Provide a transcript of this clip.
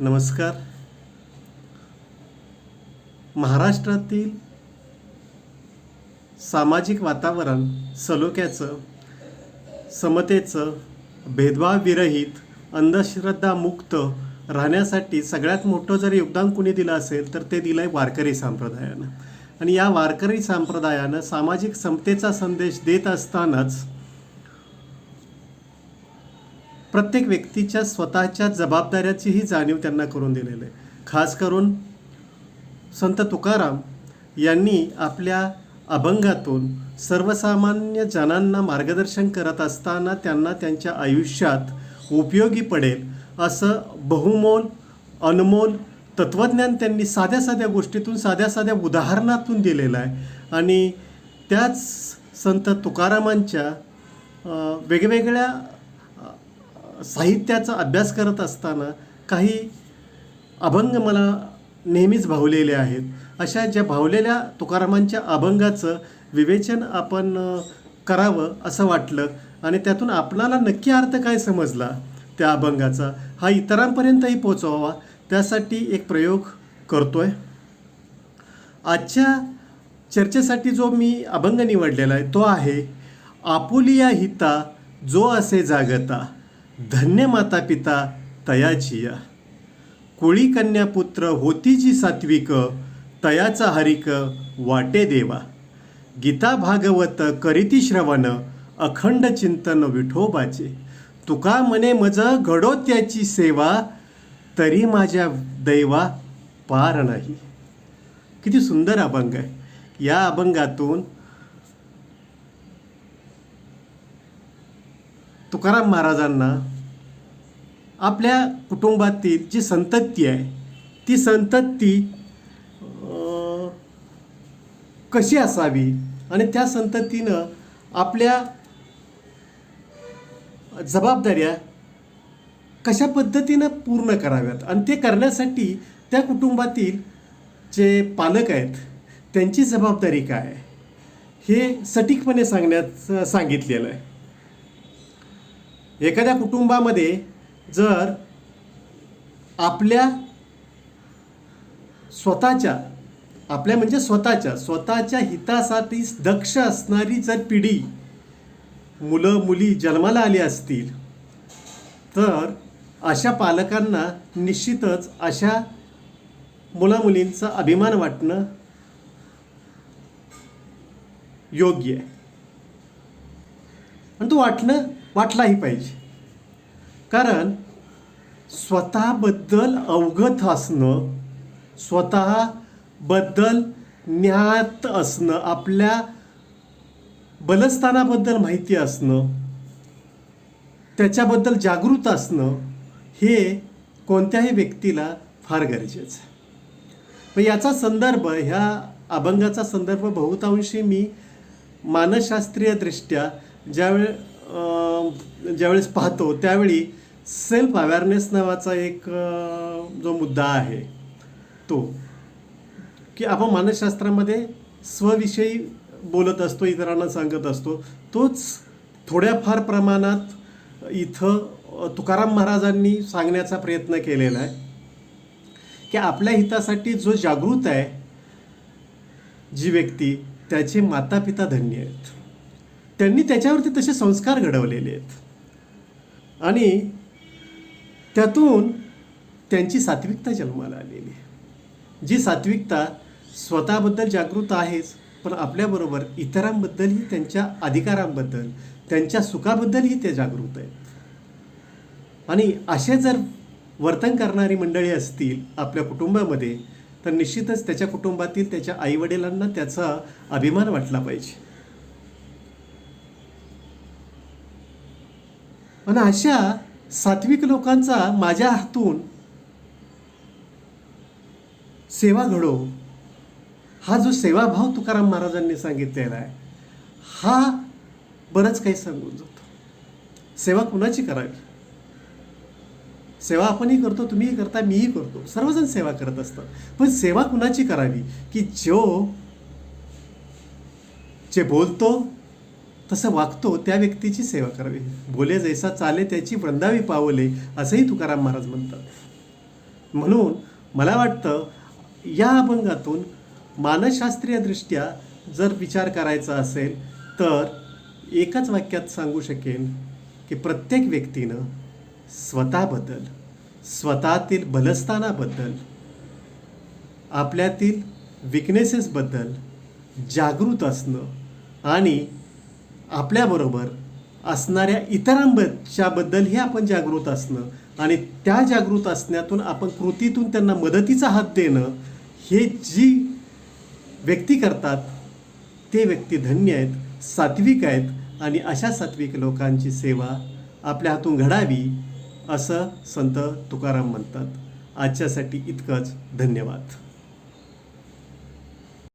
नमस्कार. महाराष्ट्रातील सामाजिक वातावरण सलोख्याचं समतेचं भेदभावविरहित अंधश्रद्धामुक्त राहण्यासाठी सगळ्यात मोठं जर योगदान कुणी दिलं असेल तर ते दिलं आहे वारकरी संप्रदायानं. आणि या वारकरी संप्रदायानं सामाजिक समतेचा संदेश देत असतानाच प्रत्येक व्यक्तीच्या स्वतःच्या जबाबदाऱ्याचीही जाणीव त्यांना करून दिलेलं आहे. खास करून संत तुकाराम यांनी आपल्या अभंगातून सर्वसामान्य जनांना मार्गदर्शन करत असताना त्यांना त्यांच्या आयुष्यात उपयोगी पडेल असं बहुमोल अनमोल तत्त्वज्ञान त्यांनी साध्या साध्या गोष्टीतून साध्या साध्या उदाहरणातून दिलेलं आहे. आणि त्याच संत तुकारामांच्या वेगवेगळ्या साहित्याचा अभ्यास करत असताना काही अभंग मला नेहमीच भावलेले आहेत. अशा ज्या भावलेल्या तुकारामांच्या अभंगाचं विवेचन आपण करावं असं वाटलं आणि त्यातून आपणाला नक्की अर्थ काय समजला त्या अभंगाचा हा इतरांपर्यंतही पोचवावा त्यासाठी एक प्रयोग करतो आहे आजच्या चर्चेसाठी जो मी अभंग निवडलेला आहे तो आहे आपुलिया हिता जो असे जागता. धन्य माता पिता तयाचिया कुळी कन्यापुत्र होती जी सात्विक तयाचा हरिक वाटे देवा। गीता भागवत करीती श्रवण अखंड चिंतन विठोबाचे। तुका मने मज घडो त्याची सेवा तरी माझ्या दैवा पार नाही। किती सुंदर अभंग आहे. या अभंगातून तुकाराम महाराजांना आपल्या कुटुंबातील जी संतती आहे ती संतती कशी असावी? आणि त्या संततीनं आपल्या जबाबदाऱ्या कशा पद्धतीनं पूर्ण कराव्यात? आणि ते करण्यासाठी त्या कुटुंबातील जे पालक आहेत त्यांची जबाबदारी काय? हे सटीकपणे सांगण्यात सांगितलेलं आहे. एखाद्या कुटुंबामध्ये जर आपल्या स्वतःच्या आपल्या म्हणजे स्वतःच्या स्वतःच्या हितासाठी दक्ष असणारी जर पिढी मुलं मुली जन्माला आली असतील तर अशा पालकांना निश्चितच अशा मुलामुलींचा अभिमान वाटणं योग्य आहे. आणि तो वाटणं वाटलाही पाहिजे. कारण स्वतःबद्दल अवगत असणं स्वतःबद्दल ज्ञात असणं आपल्या बलस्थानाबद्दल माहिती असणं त्याच्याबद्दल जागृत असणं हे कोणत्याही व्यक्तीला फार गरजेचं आहे. मग याचा संदर्भ ह्या अभंगाचा संदर्भ बहुतांशी मी मानसशास्त्रीयदृष्ट्या ज्यावेळे ज्यावेळेस पाहतो त्यावेळी सेल्फ अवेअरनेस नावाचा एक जो मुद्दा आहे तो की आपण मानसशास्त्रामध्ये स्वविषयी बोलत असतो इतरांना सांगत असतो तोच थोड्याफार प्रमाणात इथं तुकाराम महाराजांनी सांगण्याचा प्रयत्न केलेला आहे की आपल्या हितासाठी जो जागृत आहे जी व्यक्ती त्याचे माता पिता धन्य आहेत. त्यांनी त्याच्यावरती तसे संस्कार घडवलेले आहेत. आणि त्यातून त्यांची सात्विकता जन्माला आलेली आहे. जी सात्विकता स्वतःबद्दल जागृत आहेच पण आपल्याबरोबर इतरांबद्दलही त्यांच्या अधिकारांबद्दल त्यांच्या सुखाबद्दलही ते जागृत आहेत. आणि असे जर वर्तन करणारी मंडळी असतील आपल्या कुटुंबामध्ये तर निश्चितच त्याच्या कुटुंबातील त्याच्या आईवडिलांना त्याचा अभिमान वाटला पाहिजे. आणि अशा सात्विक लोकांचा माझ्या हातून सेवा घडो. हा जो सेवाभाव तुकाराम महाराजांनी सांगितलेला आहे हा बरंच काही सांगून जातो. सेवा कुणाची करावी? सेवा आपणही करतो तुम्हीही करता मीही करतो. सर्वजण सेवा करत असतात. पण सेवा कुणाची करावी? की जो जे बोलतो तसं वागतो त्या व्यक्तीची सेवा करावी. बोले जैसा चाले त्याची वृंदावी पावले असंही तुकाराम महाराज म्हणतात. म्हणून मला वाटतं या अभंगातून मानसशास्त्रीयदृष्ट्या जर विचार करायचा असेल तर एकाच वाक्यात सांगू शकेन की प्रत्येक व्यक्तीनं स्वतःबद्दल स्वतःतील बलस्थानाबद्दल आपल्यातील विकनेसेसबद्दल जागृत असणं आणि आपल्याबरोबर असणाऱ्या इतरांच्याबद्दलही आपण जागृत असणं आणि त्या जागृत असण्यातून आपण कृतीतून त्यांना मदतीचा हात देणं हे जी व्यक्ती करतात ते व्यक्ती धन्य आहेत सात्विक आहेत आणि अशा सात्विक लोकांची सेवा आपल्या हातून घडावी असं संत तुकाराम म्हणतात. आजच्यासाठी इतकंच. धन्यवाद.